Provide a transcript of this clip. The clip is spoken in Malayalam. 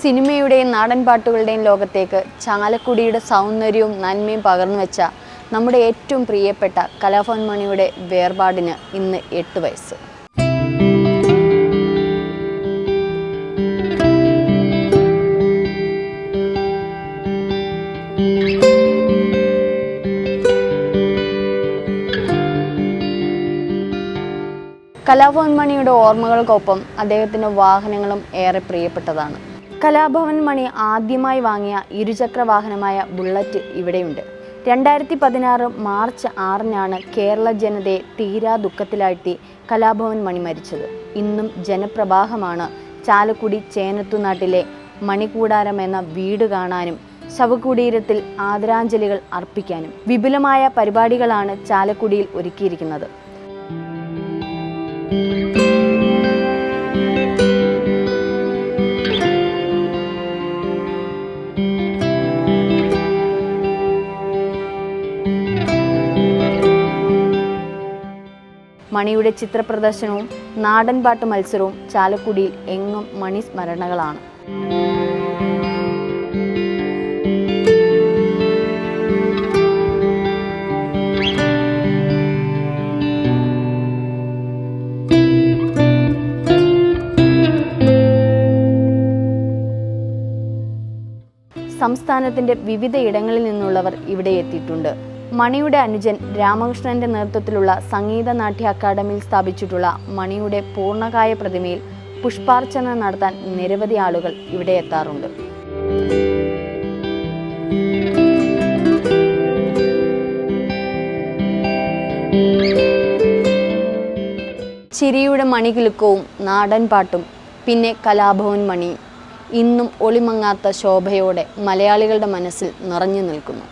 സിനിമയുടെയും നാടൻ പാട്ടുകളുടെയും ലോകത്തേക്ക് ചാലക്കുടിയുടെ സൗന്ദര്യവും നന്മയും പകർന്നു വെച്ച നമ്മുടെ ഏറ്റവും പ്രിയപ്പെട്ട കലാഭവൻ മണിയുടെ വേർപാടിന് ഇന്ന് എട്ട് വയസ്സ്. കലാഭവൻ മണിയുടെ ഓർമ്മകൾക്കൊപ്പം അദ്ദേഹത്തിന്റെ വാഹനങ്ങളും ഏറെ പ്രിയപ്പെട്ടതാണ്. കലാഭവൻ മണി ആദ്യമായി വാങ്ങിയ ഇരുചക്ര വാഹനമായ ബുള്ളറ്റ് ഇവിടെയുണ്ട്. രണ്ടായിരത്തി പതിനാറ് മാർച്ച് ആറിനാണ് കേരള ജനതയെ തീരാ ദുഃഖത്തിലാഴ്ത്തി കലാഭവൻ മണി മരിച്ചത്. ഇന്നും ജനപ്രവാഹമാണ്. ചാലക്കുടി ചേനത്തുനാട്ടിലെ മണികൂടാരം എന്ന വീട് കാണാനും ശവകുടീരത്തിൽ ആദരാഞ്ജലികൾ അർപ്പിക്കാനും വിപുലമായ പരിപാടികളാണ് ചാലക്കുടിയിൽ ഒരുക്കിയിരിക്കുന്നത്. മണിയുടെ ചിത്രപ്രദർശനവും നാടൻപാട്ട് മത്സരവും ചാലക്കുടിയിൽ എങ്ങും മണി സ്മരണകളാണ്. സംസ്ഥാനത്തിന്റെ വിവിധ ഇടങ്ങളിൽ നിന്നുള്ളവർ ഇവിടെ എത്തിയിട്ടുണ്ട്. മണിയുടെ അനുജൻ രാമകൃഷ്ണന്റെ നേതൃത്വത്തിലുള്ള സംഗീത നാട്യ അക്കാദമിയിൽ സ്ഥാപിച്ചിട്ടുള്ള മണിയുടെ പൂർണകായ പ്രതിമയിൽ പുഷ്പാർച്ചന നടത്താൻ നിരവധി ആളുകൾ ഇവിടെ എത്താറുണ്ട്. ചിരിയുടെ മണികിലുക്കവും നാടൻ പാട്ടും പിന്നെ കലാഭവൻ മണിയും ഇന്നും ഒളിമങ്ങാത്ത ശോഭയോടെ മലയാളികളുടെ മനസ്സിൽ നിറഞ്ഞു നിൽക്കുന്നു.